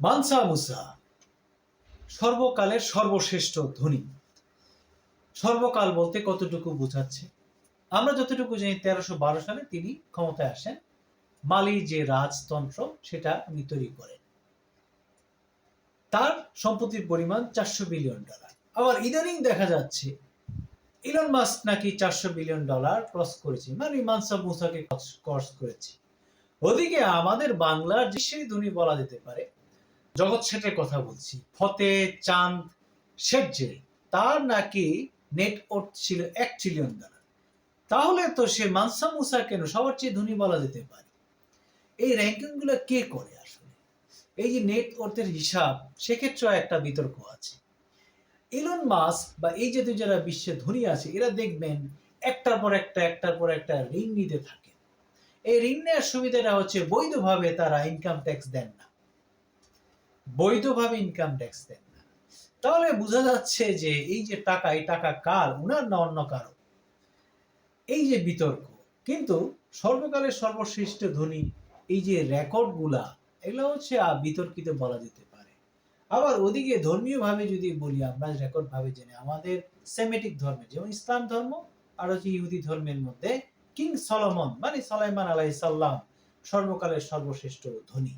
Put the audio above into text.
মানসা মুসা সর্বকালের সর্বশ্রেষ্ঠ ধনী। সর্বকাল বলতে কতটুকু বোঝাচ্ছে? আমরা যতটুকু জানি, তেরোশো বারো সালে তিনি ক্ষমতায় আসেন। মালি যে রাজতন্ত্র, সেটা উনি তৈরি করেন। তার সম্পত্তির পরিমাণ চারশো বিলিয়ন ডলার। আবার ইদানিং দেখা যাচ্ছে, ইলন মাস্ক নাকি চারশো বিলিয়ন ডলার ক্রস করেছে মানে মানসা মুসাকে ক্রস করেছে। ওদিকে আমাদের বাংলার যে ধনী বলা যেতে পারে জগৎ শেঠের কথা বলছি। ফতে, চাঁদ শেখ যে, তার নাকি নেট ওর্থ ছিল এক ট্রিলিয়ন ডলার তাহলে তো সে মানসা মুসা কেন সবার চেয়ে ধনী বলা যেতে পারে? এই র্যাঙ্কিংগুলো কে করে আসলে? এই যে নেট ওর্থের হিসাব, সেক্ষেত্রেও একটা বিতর্ক আছে। ইলন মাস্ক বা এই জাতীয় যারা বিশ্বে ধনী আছে, এরা দেখবেন একটার পর একটা, একটার পর একটা ঋণ নিতে থাকে। এই ঋণ নেওয়ার সুবিধাটা হচ্ছে বৈধভাবে তারা ইনকাম ট্যাক্স দেন না। বৈধভাবে ইনকাম ট্যাক্স দেন না। তাহলে বোঝা যাচ্ছে যে এই যে টাকা, এই টাকা কার? উনার না অন্য কারও? এই যে বিতর্ক, কিন্তু সর্বকালের সর্বশ্রেষ্ঠ ধনী, এই যে রেকর্ডগুলা এগুলো হচ্ছে বিতর্কিত বলা যেতে পারে। আবার ওদিকে ধর্মীয় ভাবে যদি বলি, আমরা রেকর্ড ভাবে জেনে, আমাদের সেমেটিক ধর্মে, যেমন ইসলাম ধর্ম, আর হচ্ছে ইহুদি ধর্মের মধ্যে কিং সলোমন মানে সালাইমান আলাই সাল্লাম সর্বকালের সর্বশ্রেষ্ঠ ধনী।